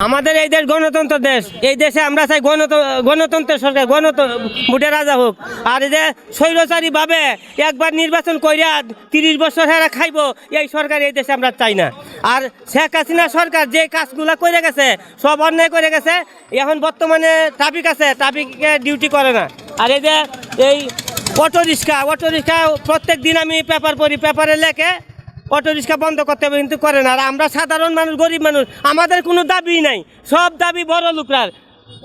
আমাদের এই দেশ গণতন্ত্র দেশ। এই দেশে আমরা চাই গণত- গণতন্ত্রের সরকার, গণত ভোটে রাজা হোক। আর যে স্বৈরচারী ভাবে একবার নির্বাচন করিয়া তিরিশ বছর হেরা খাইব, এই সরকার এই দেশে আমরা চাই না। আর শেখ হাসিনা সরকার যে কাজগুলা করে গেছে, সব অন্যায় করে গেছে, এখন বর্তমানে ট্রাফিক আছে, ট্রাফিকে ডিউটি করে না। আর এই যে এই অটো রিক্সা অটো রিক্সা প্রত্যেক দিন আমি পেপার পড়ি, পেপারে লেখে অটো রিক্সা বন্ধ করতে হবে, কিন্তু করে না আর আমরা সাধারণ মানুষ, গরিব মানুষ, আমাদের কোনো দাবি নাই। সব দাবি বড় লোকরার।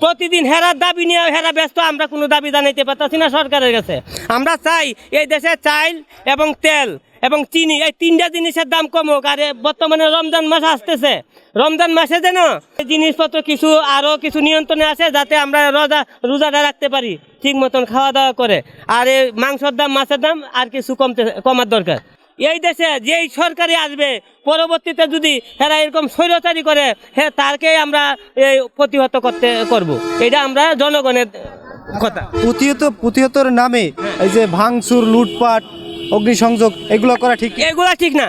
প্রতিদিন হেরার দাবি নিয়ে হেরা ব্যস্ত, আমরা কোনো দাবি জানাইতে পারতেছি না সরকারের কাছে। আমরা চাই এই দেশে চাইল এবং তেল এবং চিনি, এই তিনটা জিনিসের দাম কমুক আর বর্তমানে রমজান মাস আসতেছে। রমজান মাসে যেন এই জিনিসপত্র কিছু আরও কিছু নিয়ন্ত্রণে আসে, যাতে আমরা রোজা, রোজাটা রাখতে পারি, ঠিক মতন খাওয়া দাওয়া করে। আর এই মাংসর দাম, মাছের দাম আর কিছু কমতে, কমার দরকার। এই দেশে যেই সরকারি আসবে পরবর্তীতে যদি এরা এরকম স্বৈরাচারি করে হ্যাঁ তারকে আমরা এই প্রতিহত করতে করব। এটা আমরা জনগণের কথা। প্রতিহত প্রতিহতর নামে এই যে ভাঙচুর লুটপাট অগ্নিসংযোগ এগুলো করা ঠিক এগুলো ঠিক না।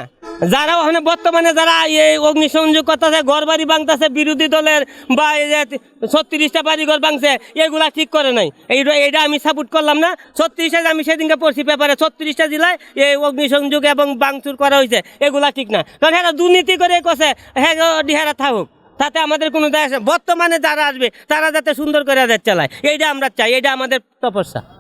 যারা ওখানে বর্তমানে যারা এই অগ্নিসংযোগ করতেছে ঘর বাড়ি বিরোধী দলের বা এই যে ছত্রিশটা বাড়ি ঘর ভাঙছে, এগুলা ঠিক করে নাই। এইটা আমি সাপোর্ট করলাম না। ছত্রিশটা আমি সেদিনকে পড়ছি পেপারে ছত্রিশটা জেলায় এই অগ্নিসংযোগ এবং বাংচুর করা হয়েছে, এগুলা ঠিক না। কারণ হ্যাঁ দুর্নীতি করে কছে হ্যাঁ ডিহারা থাকুক। তাতে আমাদের কোনো দায় বর্তমানে যারা আসবে, তারা যাতে সুন্দর করে চালায়। এইটা আমরা চাই, এইটা আমাদের তপস্যা।